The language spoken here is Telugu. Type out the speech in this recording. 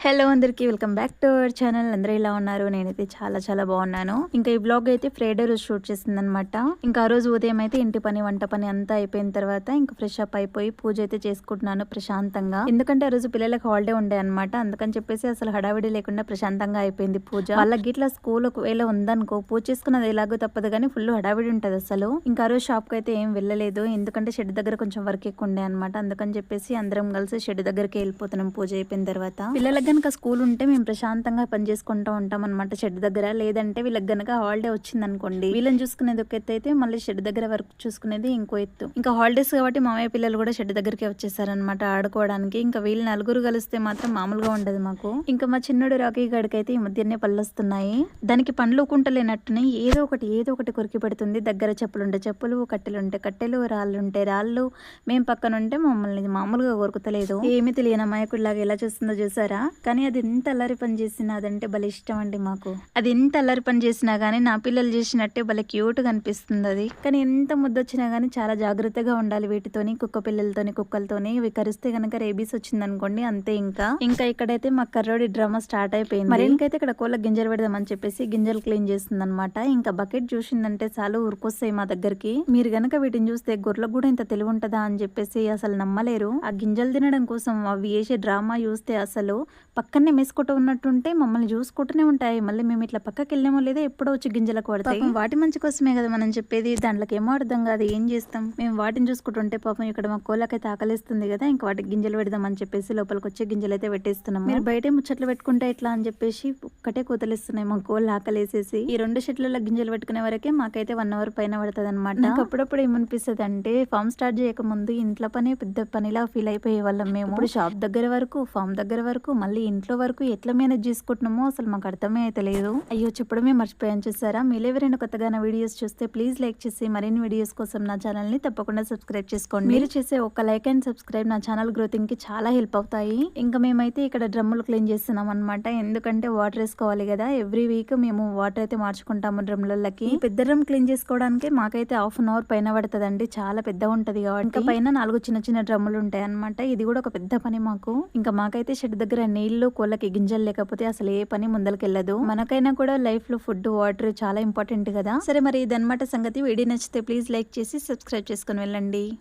హలో అందరికీ welcome back to our channel. అందరూ ఇలా ఉన్నారు? నేనైతే చాలా చాలా బాగున్నాను. ఇంకా ఈ బ్లాగ్ అయితే ఫ్రైడే రోజు షూట్ చేసింది అనమాట ఇంకా ఆ రోజు ఉదయం అయితే ఇంటి పని వంట పని అంతా అయిపోయిన తర్వాత ఇంకా ఫ్రెష్ అప్ అయిపోయి పూజ అయితే చేసుకుంటున్నాను ప్రశాంతంగా. ఎందుకంటే ఆ రోజు పిల్లలకు హాలిడే ఉండే అనమాట అందుకని చెప్పేసి అసలు హడావిడి లేకుండా ప్రశాంతంగా అయిపోయింది పూజ. వాళ్ళ గిట్లా స్కూల్ ఒకవేళ ఉందనుకో పూజ చేసుకున్నది ఎలాగో తప్పదు కానీ ఫుల్ హడావిడి ఉంటుంది అసలు. ఇంకా ఆ రోజు షాప్కి అయితే ఏం వెళ్ళలేదు. ఎందుకంటే షెడ్ దగ్గర కొంచెం వర్క్ ఎక్కువ ఉండే అనమాట అందుకని చెప్పేసి అందరం కలిసి షెడ్ దగ్గరికి వెళ్ళిపోతున్నాం పూజ అయిపోయిన తర్వాత. పిల్లలకి గనక స్కూల్ ఉంటే మేము ప్రశాంతంగా పనిచేసుకుంటూ ఉంటాం అనమాట షెడ్ దగ్గర. లేదంటే వీళ్ళకి గనక హాలిడే వచ్చింది అనుకోండి వీళ్ళని చూసుకునేది ఒక ఎత్తు అయితే మళ్ళీ షెడ్ దగ్గర వర్క్ చూసుకునేది ఇంకో ఎత్తు. ఇంకా హాలిడేస్ కాబట్టి మామయ్య పిల్లలు కూడా షెడ్ దగ్గరికి వచ్చేసారనమాట ఆడుకోవడానికి. ఇంకా వీళ్ళు నలుగురు కలిస్తే మాత్రం మామూలుగా ఉండదు మాకు. ఇంకా మా చిన్నడు రాకీ గడికైతే ఈ మధ్యనే పళ్ళు వస్తున్నాయి దానికి పండ్లు కుంటలేనట్టునే ఏదో ఒకటి ఏదో ఒకటి కొరికి పెడుతుంది. దగ్గర చెప్పులుంటే చెప్పులు కట్టెలు ఉంటే కట్టెలు రాళ్ళు ఉంటే రాళ్ళు. మేము పక్కన ఉంటే మమ్మల్ని మామూలుగా కొరుకుతలేదు. ఏమీ తెలియని అమాయకుడిలాగా ఎలా చూస్తుందో చూసారా? కానీ అది ఎంత అల్లరి పని చేసినా అదంటే భలే ఇష్టం అండి మాకు. అది ఎంత అల్లరి పని చేసినా కానీ నా పిల్లలు చేసినట్టే భలే క్యూట్గా అనిపిస్తుంది అది. కానీ ఎంత ముద్దొచ్చినా కానీ చాలా జాగ్రత్తగా ఉండాలి వీటితోని కుక్క పిల్లలతోని కుక్కలతోని. ఇవి కరిస్తే గనక రేబీస్ వచ్చింది అనుకోండి అంతే ఇంకా. ఇంకా ఇక్కడైతే మా కర్రోడి డ్రామా స్టార్ట్ అయిపోయింది. మరి ఇంకైతే ఇక్కడ కోళ్ళ గింజలు పెడదామని చెప్పేసి గింజలు క్లీన్ చేస్తుంది అనమాట ఇంకా బకెట్ చూసిందంటే చాలు ఉరికొస్తాయి మా దగ్గరికి. మీరు గనక వీటిని చూస్తే గొర్రెలకు కూడా ఇంత తెలివి ఉంటుందా అని చెప్పేసి అసలు నమ్మలేరు. ఆ గింజలు తినడం కోసం అవి వేసే డ్రామా చూస్తే అసలు పక్కనే మెసుకుంటూ ఉన్నట్టుంటే మమ్మల్ని చూసుకుంటూనే ఉంటాయి. మళ్ళీ మేము ఇట్లా పక్కకి వెళ్ళామో లేదా ఎప్పుడో వచ్చి గింజలకు పడతాయి. వాటి మంచి కోసమే కదా మనం చెప్పేది. దాంట్లోకి ఏమో అర్థం కాదు. ఏం చేస్తాం? మేము వాటిని చూసుకుంటుంటే పాపం ఇక్కడ మా కోళ్ళకైతే ఆకలిస్తుంది కదా ఇంకా వాటికి గింజలు పెడదాం అని చెప్పేసి లోపలికి వచ్చే గింజలు అయితే పెట్టేస్తున్నాం మీరు బయటే ముచ్చట్లు పెట్టుకుంటే ఎట్లా అని చెప్పేసి ఒక్కటే కూతలిస్తున్నాయి మా కోళ్ళు ఆకలేసేసి. ఈ రెండు షెట్లలో గింజలు పెట్టుకునే వరకే మాకైతే వన్ అవర్ పైన పడుతుంది అనమాట నాకు అప్పుడప్పుడు ఏమనిపిస్తుంది అంటే ఫామ్ స్టార్ట్ చేయక ముందు ఇంట్లో పని పెద్ద పనిలా ఫీల్ అయిపోయే వాళ్ళం మేము. ఇప్పుడు షాప్ దగ్గర వరకు ఫామ్ దగ్గర వరకు మళ్ళీ ఇంట్లో వరకు ఎట్లా మేనేజ్ చేసుకుంటున్నామో అసలు మాకు అర్థమే అయితే లేదు అయ్యో చెప్పడమే మర్చిపోయాను చూసారా? మీరు ఎవరైనా కొత్తగా వీడియోస్ చూస్తే ప్లీజ్ లైక్ చేసి మరిన్ని వీడియోస్ కోసం నా ఛానల్ని తప్పకుండా సబ్స్క్రైబ్ చేసుకోండి. మీరు చేసే ఒక లైక్ అండ్ సబ్స్క్రైబ్ నా ఛానల్ గ్రోతింగ్కి చాలా హెల్ప్ అవుతాయి. ఇంకా మేమైతే ఇక్కడ డ్రమ్ములు క్లీన్ చేస్తున్నాం అనమాట ఎందుకంటే వాటర్ వేసుకోవాలి కదా. ఎవ్రీ వీక్ మేము వాటర్ అయితే మార్చుకుంటాము డ్రమ్లకి పెద్ద డ్రమ్ క్లీన్ చేసుకోవడానికి మాకైతే హాఫ్ అన్ అవర్ పైన పడుతుందండి. చాలా పెద్ద ఉంటది కాబట్టి. ఇంకా పైన నాలుగు చిన్న చిన్న డ్రమ్ములు ఉంటాయి అనమాట ఇది కూడా ఒక పెద్ద పని మాకు. ఇంకా మాకైతే షెడ్ దగ్గర నీళ్ళు కోళ్ళకి గింజలు లేకపోతే అసలు ఏ పని ముందలకెళ్ళదు. మనకైనా కూడా లైఫ్లో ఫుడ్ వాటర్ చాలా ఇంపార్టెంట్ కదా. సరే మరి ఇదనమాట సంగతి వీడియో నచ్చితే ప్లీజ్ లైక్ చేసి సబ్స్క్రైబ్ చేసుకుని వెళ్ళండి.